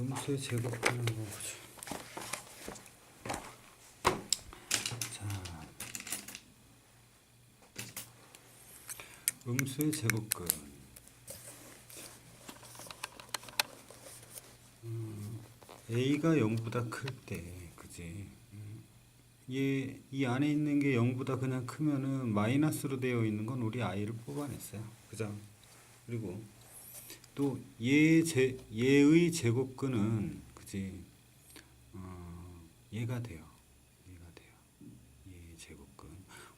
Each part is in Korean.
음수의 제곱하는 거 보죠. 자, 음수의 제곱근. 음, a가 0보다 클 때, 그지? 음, 얘, 이 안에 있는 게 0보다 그냥 크면은 마이너스로 되어 있는 건 우리 i를 뽑아냈어요. 그죠? 그리고 또얘 제, 얘의 제곱근은 그지 어, 얘가 돼요. 얘가 돼요. 얘 제곱근.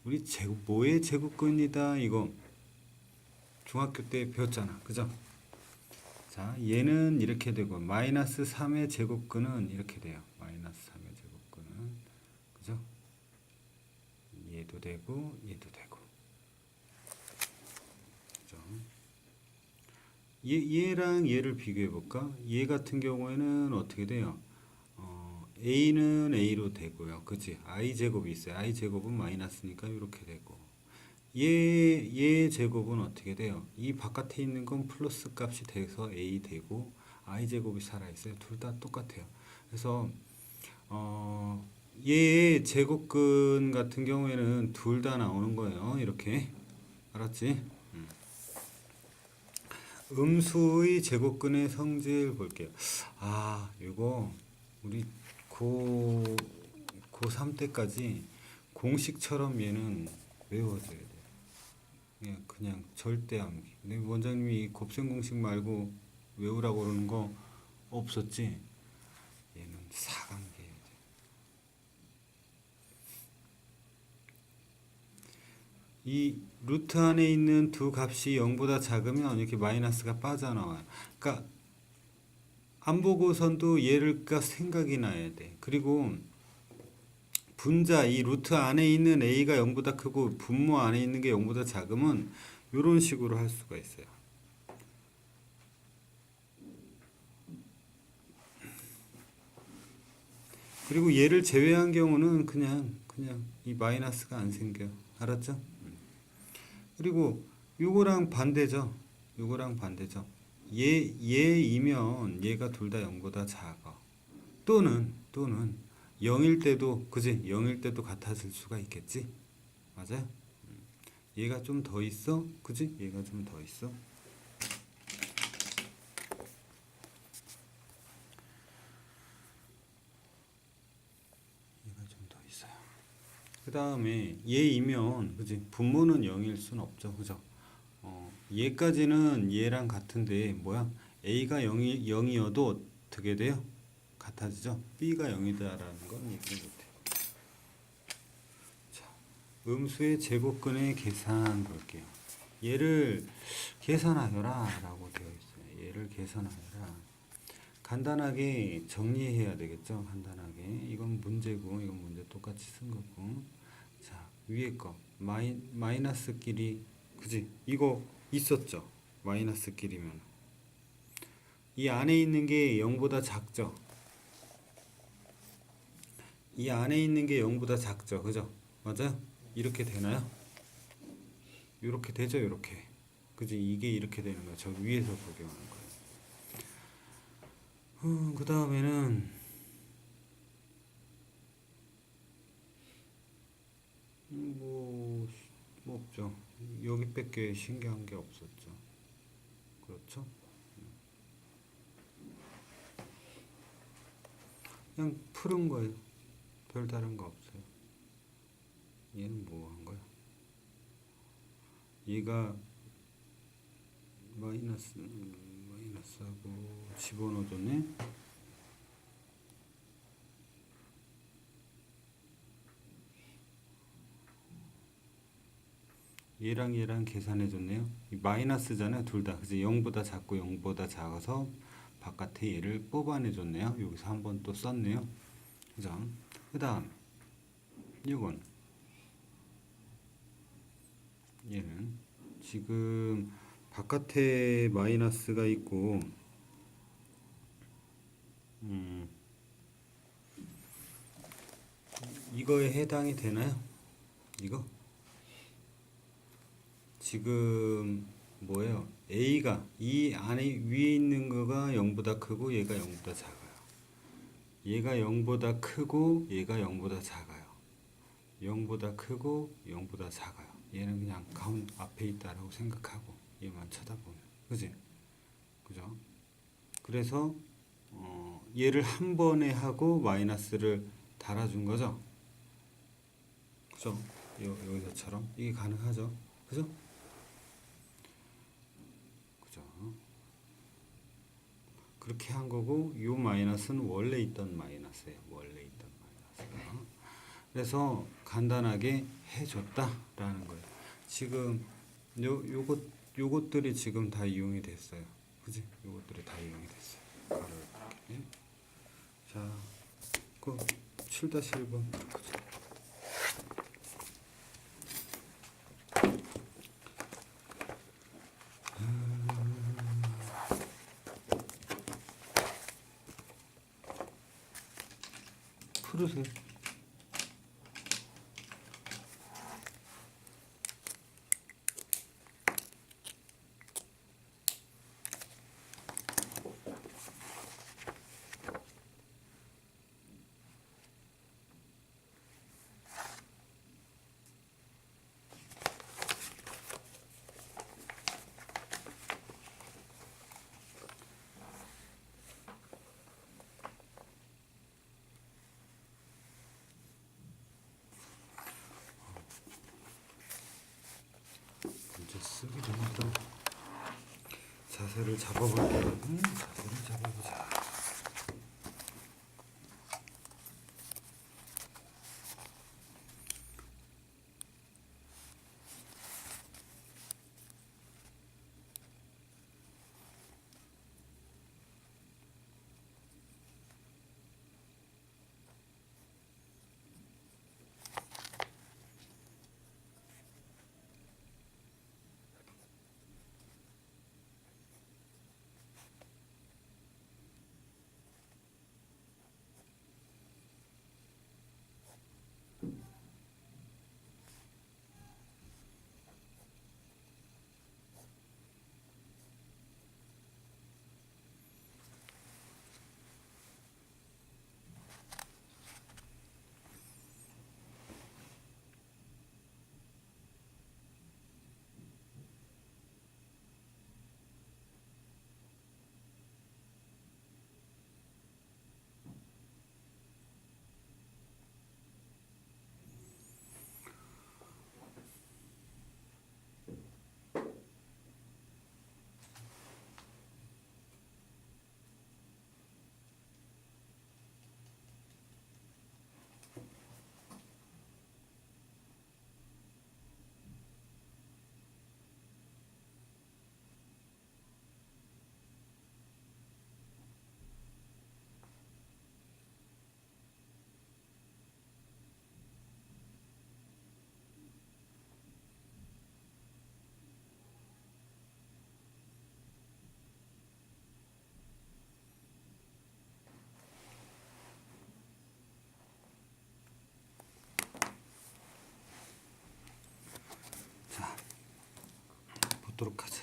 우리 제곱 뭐의 제곱근이다 이거 중학교 때 배웠잖아. 그죠? 자, 얘는 이렇게 되고 마이너스 3의 제곱근은 이렇게 돼요. 마이너스 3의 제곱근은 그죠? 얘도 되고 얘도 되고 그죠? 얘, 얘랑 얘를 비교해 볼까? 얘 같은 경우에는 어떻게 돼요? 어, a는 a로 되고요. 그치? i 제곱이 있어요. i 제곱은 마이너스니까 이렇게 되고 얘, 얘 제곱은 어떻게 돼요? 이 바깥에 있는 건 플러스 값이 돼서 a 되고 i 제곱이 살아 있어요. 둘 다 똑같아요. 그래서 어, 얘 제곱근 같은 경우에는 둘 다 나오는 거예요. 이렇게 알았지? 음. 음수의 제곱근의 성질 볼게요. 아, 이거 우리 고 고3 때까지 공식처럼 얘는 외워줘야 돼. 그냥 그냥 절대 암기. 근데 원장님이 곱셈 공식 말고 외우라고 그러는 거 없었지? 얘는 사강계 해야 돼. 이 루트 안에 있는 두 값이 0보다 작으면 이렇게 마이너스가 빠져나와요. 그러니까 안 보고선도 얘를가 생각이 나야 돼. 그리고 분자 이 루트 안에 있는 a가 0보다 크고 분모 안에 있는 게 0보다 작으면 이런 식으로 할 수가 있어요. 그리고 얘를 제외한 경우는 그냥 그냥 이 마이너스가 안 생겨. 알았죠? 그리고 요거랑 반대죠. 요거랑 반대죠. 얘 얘이면 얘가 둘 다 0보다 작아. 또는 또는 0일 때도 그지? 0일 때도 같아질 수가 있겠지? 맞아요? 음. 얘가 좀 더 있어? 그지? 얘가 좀 더 있어? 얘가 좀 더 있어요. 그 다음에 얘이면 그지? 분모는 0일 순 없죠. 그죠? 어, 얘까지는 얘랑 같은데 뭐야? a가 0이, 0이어도 어떻게 돼요? 같아지죠? b가 0이다라는 건 얘기 못해. 자, 음수의 제곱근의 계산 볼게요. 얘를 계산하여라 라고 되어 있어요. 얘를 계산하여라. 간단하게 정리해야 되겠죠? 간단하게. 이건 문제고, 이건 문제 똑같이 쓴 거고. 자, 위에 거. 마이, 마이너스끼리, 그지? 이거 있었죠? 마이너스끼리면. 이 안에 있는 게 0보다 작죠? 이 안에 있는 게 0보다 작죠? 그죠? 맞아요? 이렇게 되나요? 이렇게 되죠? 이렇게. 그지? 이게 이렇게 되는 거야. 저 위에서 적용하는 거예요. 음, 그 다음에는 음, 뭐, 뭐 없죠. 여기밖에 신기한 게 없었죠. 그렇죠? 그냥 푸른 거예요. 별 다른 거 없어요. 얘는 뭐 한 거야? 얘가 마이너스 음, 마이너스하고 집어넣어줬네. 얘랑 얘랑 계산해 줬네요. 이 마이너스잖아요. 둘 다. 그래서 0보다 작고 0보다 작아서 바깥에 얘를 뽑아내 줬네요. 여기서 한 번 또 썼네요. 그죠? 그 다음 이건 얘는 지금 바깥에 마이너스가 있고 음 이거에 해당이 되나요? 이거? 지금 뭐예요? A가 이 안에 위에 있는 거가 0보다 크고 얘가 0보다 작아요. 얘가 0보다 크고 얘가 0보다 작아요. 0보다 크고 0보다 작아요. 얘는 그냥 가운 앞에 있다라고 생각하고 얘만 쳐다보면 그지? 그죠? 그래서 어, 얘를 한 번에 하고 마이너스를 달아준 거죠. 그죠? 요, 여기서처럼 이게 가능하죠. 그죠? 그렇게 한 거고 요 마이너스는 원래 있던 마이너스예요. 원래 있던 마이너스. 그래서 간단하게 해줬다라는 거예요. 지금 요 요것 요것들이 지금 다 이용이 됐어요. 그지? 요것들이 다 이용이 됐어요. 가로 이렇게. 자, 그 7-1번 보자. 풀으세요. 문제 쓰기 전에 또 자세를 잡아볼게요. 음, 자세를 잡아보자. 자, 보도록 하자.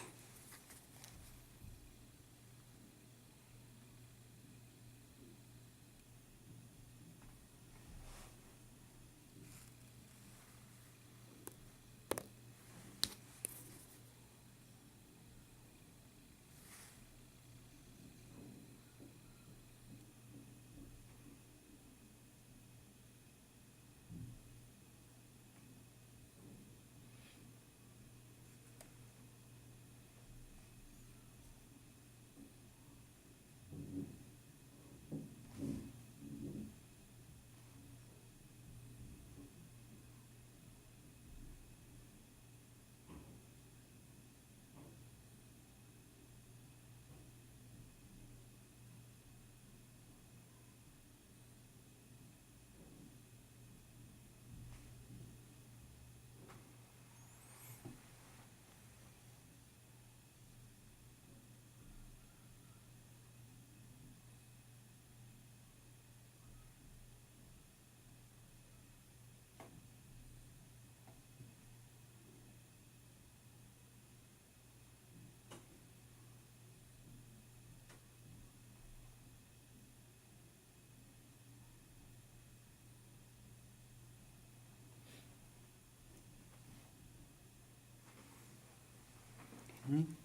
Hmm?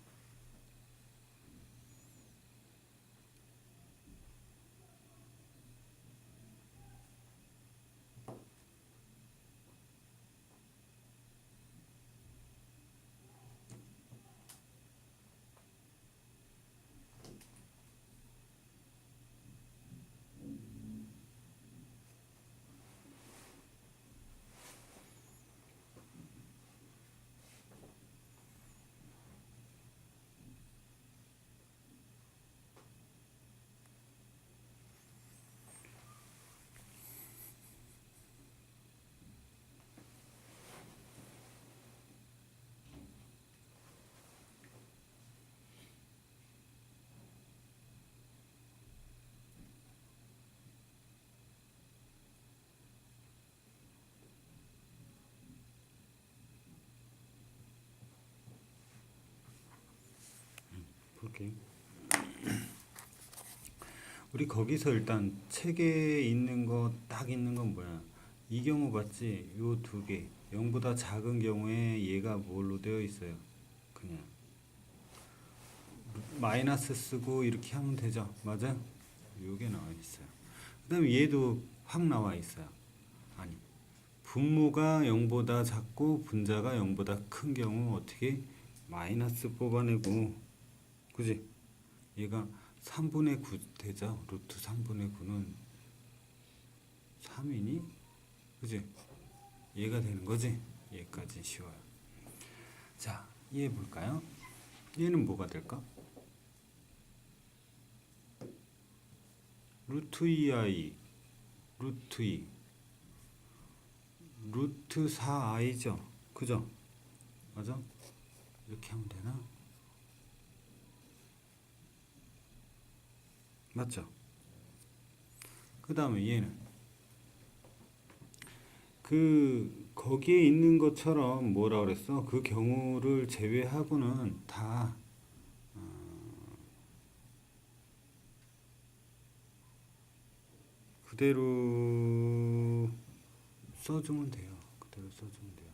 응? 볼게. 우리 거기서 일단 책에 있는 거 딱 있는 건 뭐야? 이 경우 봤지? 요 두 개. 0보다 작은 경우에 얘가 뭘로 되어 있어요? 그냥 마이너스 쓰고 이렇게 하면 되죠. 맞아? 요게 나와 있어요. 그다음에 얘도 확 나와 있어요. 아니. 분모가 0보다 작고 분자가 0보다 큰 경우 어떻게 마이너스 뽑아내고 그지? 얘가 3분의 9 되죠? 루트 3분의 9는 3이니? 그지? 얘가 되는 거지? 얘까지 쉬워요. 자, 얘 볼까요? 얘는 뭐가 될까? 루트 2i 루트 2 루트 4i죠? 그죠? 맞아? 이렇게 하면 되나? 맞죠? 그 다음에 얘는 그 거기에 있는 것처럼 뭐라 그랬어? 그 경우를 제외하고는 다 어, 그대로 써주면 돼요. 그대로 써주면 돼요.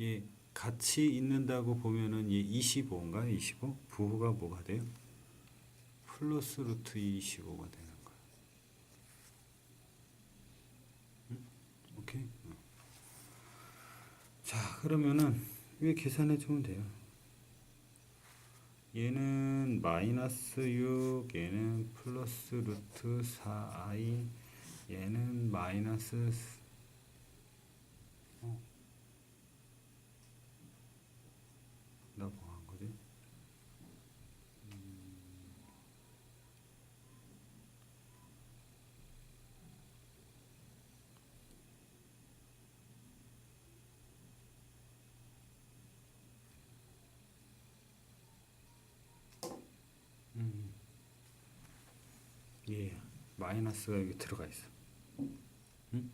얘 같이 있는다고 보면은 얘 25인가? 25? 부호가 뭐가 돼요? 플러스 루트 25가 되는 거야. 응? 오케이. 어. 자, 그러면은 왜 계산해 주면 돼요? 얘는 마이너스 6, 얘는 플러스 루트 4i, 얘는 마이너스 스- 어. 나뭐 한 거지? 음. 예, 마이너스가 여기 들어가 있어. 응?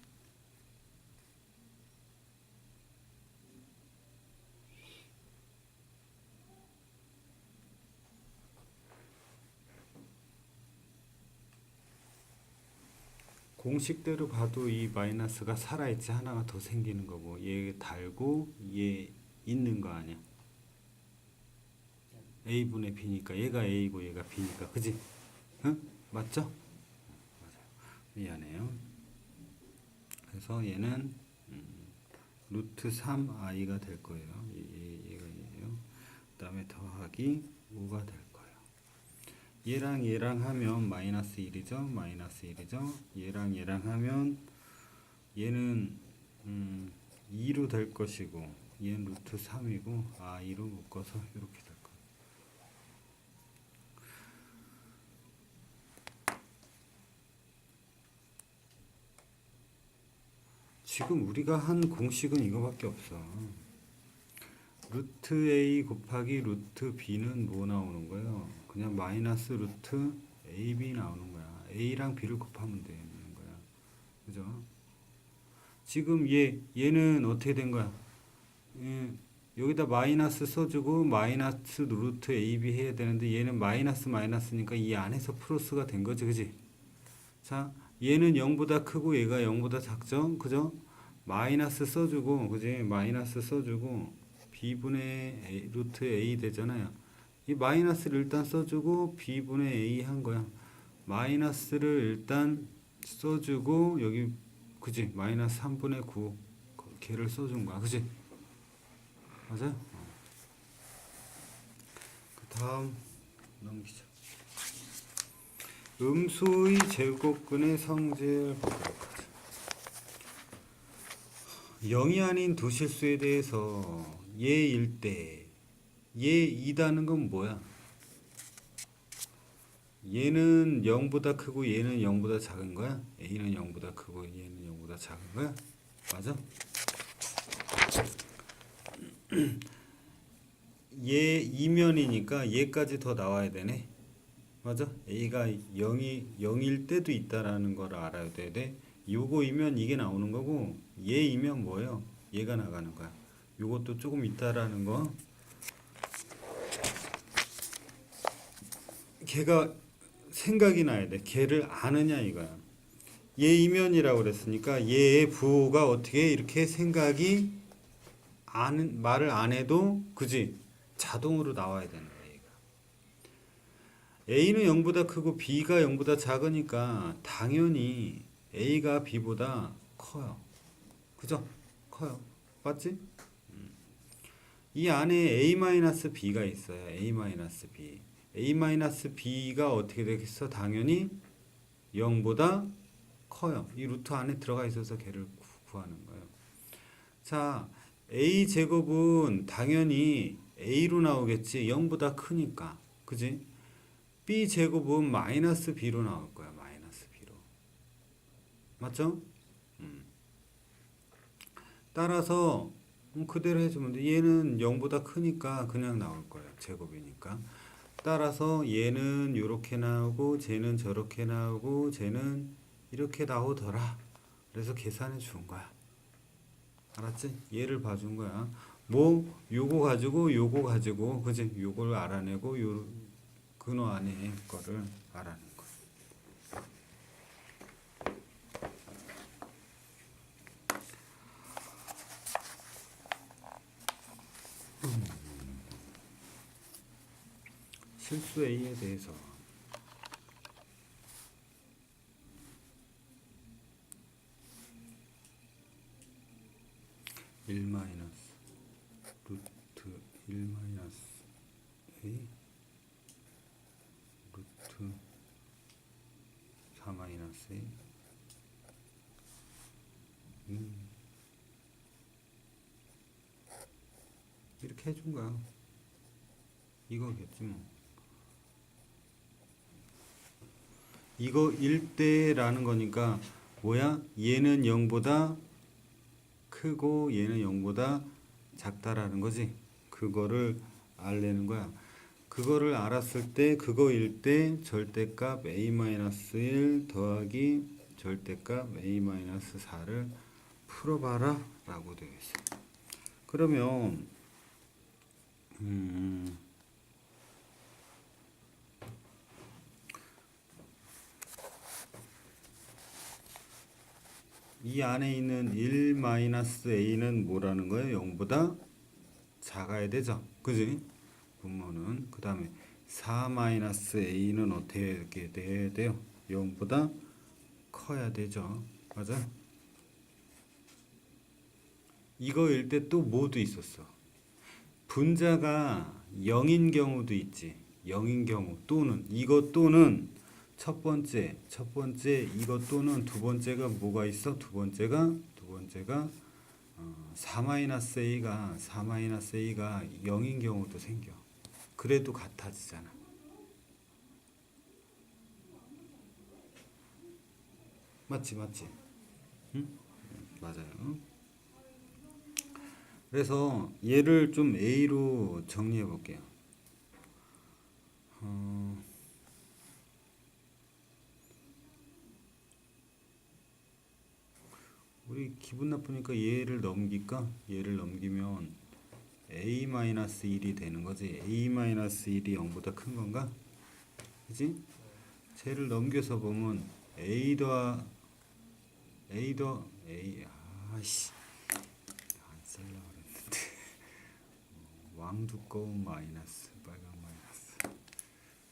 공식대로 봐도 이 마이너스가 살아있지 하나가 더 생기는 거고 얘 달고 얘 있는 거 아니야 a분의 b니까 얘가 a고 얘가 b니까 그지? 응? 맞죠? 미안해요. 그래서 얘는 음, 루트 3i가 될 거예요. 얘, 얘, 얘가 얘예요. 그 다음에 더하기 5가 될 거예요. 얘랑 얘랑 하면 마이너스 1이죠? 마이너스 1이죠? 얘랑 얘랑 하면 얘는 음, 2로 될 것이고 얘는 루트 3이고 아 2로 묶어서 이렇게 될 거예요 지금 우리가 한 공식은 이거밖에 없어. 루트 A 곱하기 루트 B는 뭐 나오는 거예요? 그냥 마이너스 루트 AB 나오는 거야. A랑 B를 곱하면 되는 거야. 그죠? 지금 얘, 얘는 어떻게 된 거야? 예, 여기다 마이너스 써주고 마이너스 루트 AB 해야 되는데 얘는 마이너스 마이너스니까 이 안에서 플러스가 된 거지, 그지? 자, 얘는 0보다 크고 얘가 0보다 작죠? 그죠? 마이너스 써주고, 그지? 마이너스 써주고, b분의 a, 루트 a 되잖아요. 이 마이너스를 일단 써주고 b분의 a 한 거야. 마이너스를 일단 써주고 여기 그지 마이너스 3분의 9 걔를 써준 거야. 그지? 맞아? 어. 그 다음 넘기자. 음수의 제곱근의 성질 0이 아닌 두 실수에 대해서 예일 때 예이다는 건 뭐야? 얘는 0보다 크고 얘는 0보다 작은 거야? A는 0보다 크고 얘는 0보다 작은 거야? 맞아? 얘 이면이니까 얘까지 더 나와야 되네. 맞아? A가 0이 0일 때도 있다라는 걸 알아야 돼. 돼. 요거이면 이게 나오는 거고 얘이면 뭐예요? 얘가 나가는 거야. 요것도 조금 있다라는 거. 걔가 생각이 나야 돼. 걔를 아느냐 이거야. 얘 이면이라고 그랬으니까 얘의 부호가 어떻게 이렇게 생각이 아는 말을 안 해도 그지 자동으로 나와야 되는 거야 얘가. A는 0보다 크고 B가 0보다 작으니까 당연히 A가 B보다 커요. 그죠? 커요. 맞지? 음. 이 안에 A-B가 있어요. A-B. A-B가 어떻게 되겠어? 당연히 0보다 커요. 이 루트 안에 들어가 있어서 걔를 구- 구하는 거예요. 자, A 제곱은 당연히 A로 나오겠지. 0보다 크니까. 그지? B 제곱은 마이너스 B로 나올 거야. 맞죠? 음. 따라서 음, 그대로 해주면 돼. 얘는 0보다 크니까 그냥 나올 거예요. 제곱이니까. 따라서 얘는 이렇게 나오고 쟤는 저렇게 나오고 쟤는 이렇게 나오더라. 그래서 계산해 준 거야. 알았지? 얘를 봐준 거야. 뭐 요거 가지고 요거 가지고 그지? 요걸 알아내고 요 근호 안에 거를 알아낸 거야. 실수 A에 대해서. 일 마이너스 루트 일 마이너스 A 루트 사 마이너스 A. 음. 이렇게 해준 거야. 이거겠지 뭐 이거 1대라는 거니까 뭐야? 얘는 0보다 크고 얘는 0보다 작다라는 거지. 그거를 알려는 거야. 그거를 알았을 때 그거일 때 절대값 a-1 더하기 절대값 a-4를 풀어봐라 라고 되어 있어. 그러면 음 이 안에 있는 1-a는 뭐라는 거예요? 0보다 작아야 되죠. 그지? 분모는 그 다음에 4-a는 어떻게 돼야 돼요? 0보다 커야 되죠. 맞아? 이거일 때 또 뭐도 있었어. 분자가 0인 경우도 있지. 0인 경우 또는 이거 또는 첫 번째, 첫 번째 이것 또는 두 번째가 뭐가 있어? 두 번째가 두 번째가 어, 4-a가 4-a가 0인 경우도 생겨. 그래도 같아지잖아. 맞지, 맞지. 응? 맞아요. 그래서 얘를 좀 A로 정리해 볼게요. 어, 우리 기분 나쁘니까 얘를 넘길까? 얘를 넘기면 a-1이 되는 거지. a-1이 0보다 큰 건가? 그지? 쟤를 넘겨서 보면 a 더 a 더 a 아씨 안 쓸려고 그랬는데 왕 두꺼운 마이너스 빨간 마이너스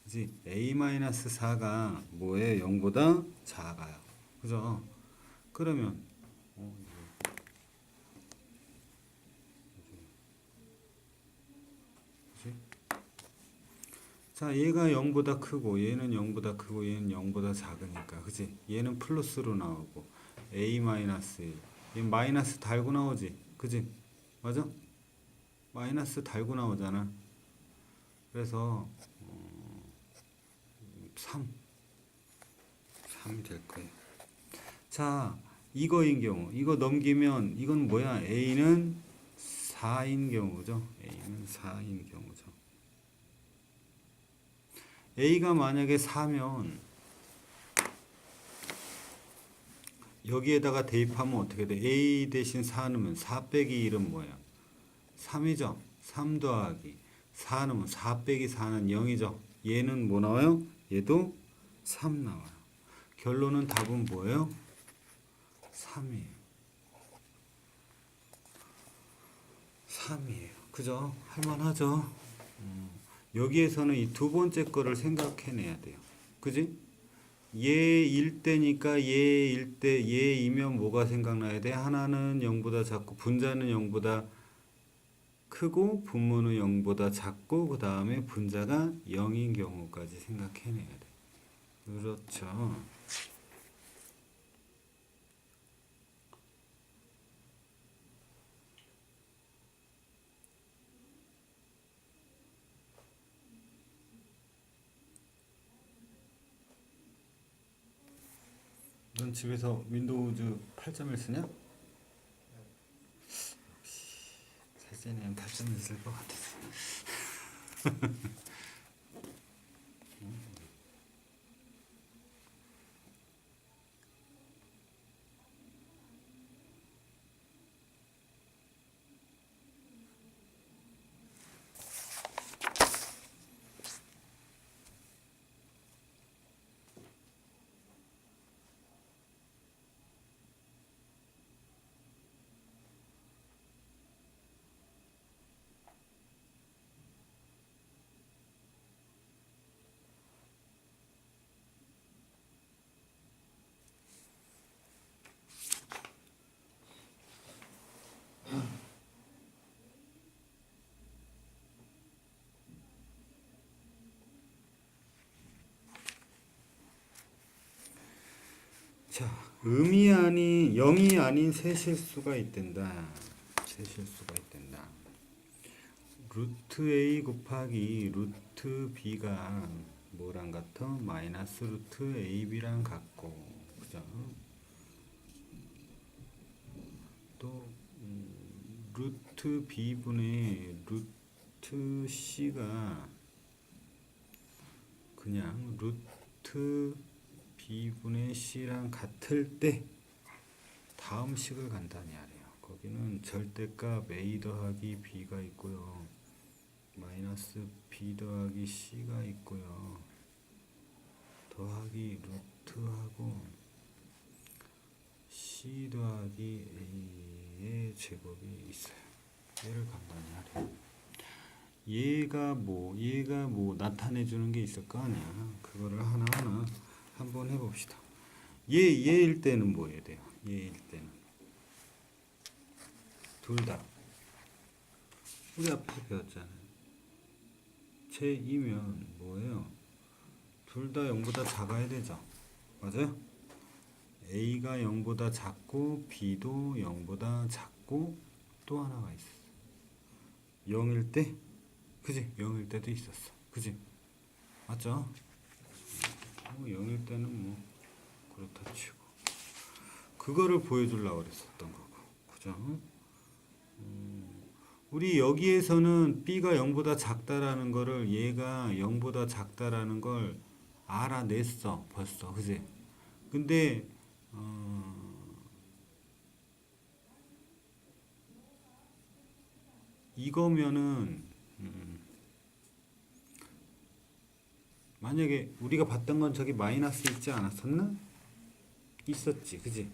그지 a 마이너스 4가 뭐예요 0보다 작아요 그죠 그러면 어, 이거. 그지? 자 얘가 0보다 크고 얘는 0보다 크고 얘는 0보다 작으니까 그지 얘는 플러스로 나오고 a 마이너스 1얘 마이너스 달고 나오지 그지 맞아? 마이너스 달고 나오잖아. 그래서 어, 3 3이 될 거예요. 자, 이거인 경우 이거 넘기면 이건 뭐야? A는 4인 경우죠. A는 4인 경우죠. A가 만약에 4면 여기에다가 대입하면 어떻게 돼? A 대신 4 넣으면 4 빼기 1은 뭐야? 3이죠. 3 더하기 4 넣으면 4 빼기 4는 0이죠. 얘는 뭐 나와요? 얘도 3 나와요. 결론은 답은 뭐예요? 3이에요. 3이에요. 그죠? 할만하죠? 음, 여기에서는 이 두 번째 거를 생각해내야 돼요. 그지? 얘일 때니까 얘일 때 얘이면 뭐가 생각나야 돼? 하나는 0보다 작고 분자는 0보다 크고 분모는 0보다 작고 그 다음에 분자가 0인 경우까지 생각해내야 돼. 그렇죠. 넌 집에서 윈도우즈 8.1 쓰냐? 사진에는 8.1 쓸 것 같았어. 자, 음이 아닌 0이 아닌 세 실수가 있단다. 세 실수가 있단다. 루트 a 곱하기 루트 b가 뭐랑 같아? 마이너스 루트 ab랑 같고, 그죠? 또 음, 루트 b분의 루트 c가 그냥 루트 b분의 c랑 같을 때 다음 식을 간단히 하래요. 거기는 절대값 a 더하기 b가 있고요. 마이너스 b 더하기 c가 있고요. 더하기 루트하고 c 더하기 a의 제곱이 있어요. 얘를 간단히 하래요. 얘가 뭐, 얘가 뭐 나타내 주는 게 있을 거 아니야. 그거를 하나하나 한번 해봅시다. 얘, 얘일 때는 뭐 해야 돼요? 얘일 때는. 둘 다. 우리 앞에 배웠잖아요. 제2면 뭐예요? 둘 다 0보다 작아야 되죠. 맞아요? A가 0보다 작고 B도 0보다 작고 또 하나가 있어. 0일 때? 그지? 0일 때도 있었어. 그지? 맞죠? 뭐 0일 때는 뭐 그렇다 치고 그거를 보여주려고 그랬었던 거고 그죠? 음, 우리 여기에서는 B가 0보다 작다라는 거를 얘가 0보다 작다라는 걸 알아냈어 벌써 그지? 근데 어, 이거면은 음, 만약에 우리가 봤던 건 저기 마이너스 있지 않았었나? 있었지, 그지?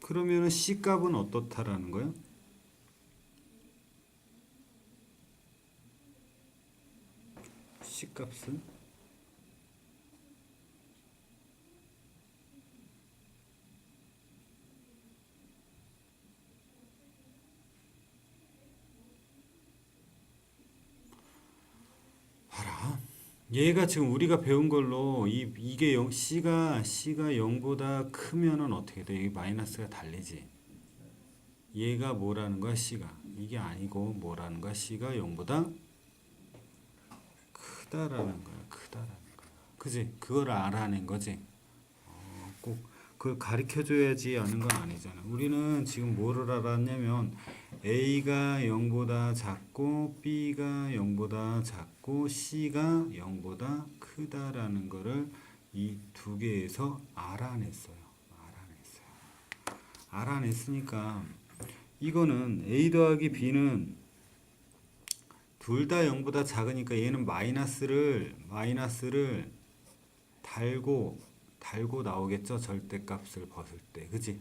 그러면은 C 값은 어떻다라는 거예요? C 값은 봐라. 얘가 지금 우리가 배운 걸로 이 이게 0 C가 C가 0보다 크면은 어떻게 돼? 이 마이너스가 달리지. 얘가 뭐라는 거야? C가. 이게 아니고 뭐라는 거야? C가 0보다 크다라는 거야. 크다라는 거야. 그지? 그걸 알아낸 거지. 어, 꼭 그걸 가르쳐 줘야지 아는 건 아니잖아. 우리는 지금 뭐를 알았냐면 A가 0보다 작고 B가 0보다 작고 C가 0보다 크다라는 거를 이 두 개에서 알아냈어요. 알아냈어요. 알아냈으니까 이거는 A 더하기 B는 둘 다 0보다 작으니까 얘는 마이너스를 마이너스를 달고 달고 나오겠죠 절대값을 벗을 때 그지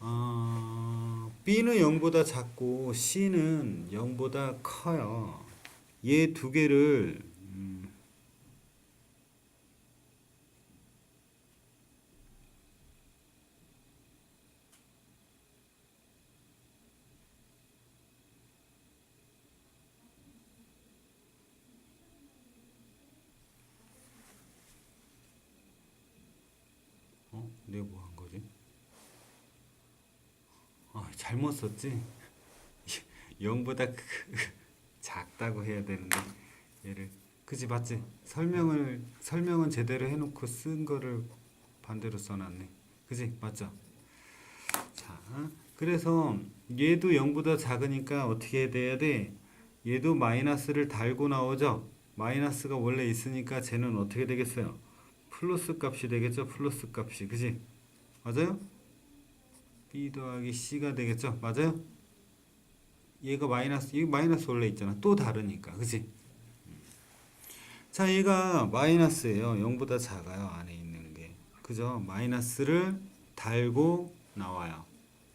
어, B는 0보다 작고 C는 0보다 커요 얘 두 개를 음, 어? 내가 뭐 한 거지? 아, 잘못 썼지? 0보다 작다고 해야 되는데 얘를 그지 맞지? 설명을 설명은 제대로 해놓고 쓴 거를 반대로 써놨네. 그지 맞죠? 자, 그래서 얘도 0보다 작으니까 어떻게 돼야 돼? 얘도 마이너스를 달고 나오죠? 마이너스가 원래 있으니까 쟤는 어떻게 되겠어요? 플러스 값이 되겠죠? 플러스 값이 그지? 맞아요? B 더하기 C가 되겠죠? 맞아요? 얘가 마이너스 이 마이너스 원래 있잖아 또 다르니까 그지? 자 얘가 마이너스예요 0보다 작아요 안에 있는 게 그죠? 마이너스를 달고 나와요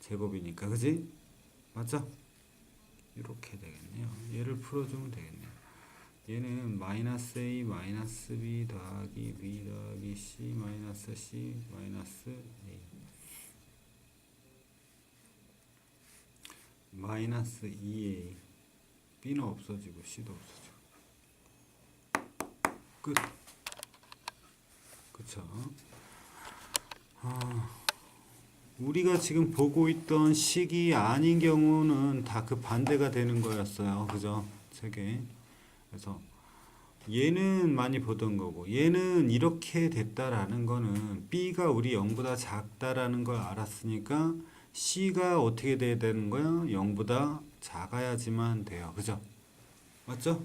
제곱이니까 그지? 맞죠? 이렇게 되겠네요 얘를 풀어주면 되겠네요 얘는 마이너스 A 마이너스 B 더하기 B 더하기 C 마이너스 C 마이너스 A 마이너스 2A B는 없어지고 C도 없어지고. 끝. 그쵸? 아, 우리가 지금 보고 있던 식이 아닌 경우는 다 그 반대가 되는 거였어요. 그죠? 책에. 그래서 얘는 많이 보던 거고 얘는 이렇게 됐다라는 거는 B가 우리 0보다 작다라는 걸 알았으니까 C가 어떻게 돼야 되는 거야? 0보다 작아야지만 돼요. 그죠? 맞죠?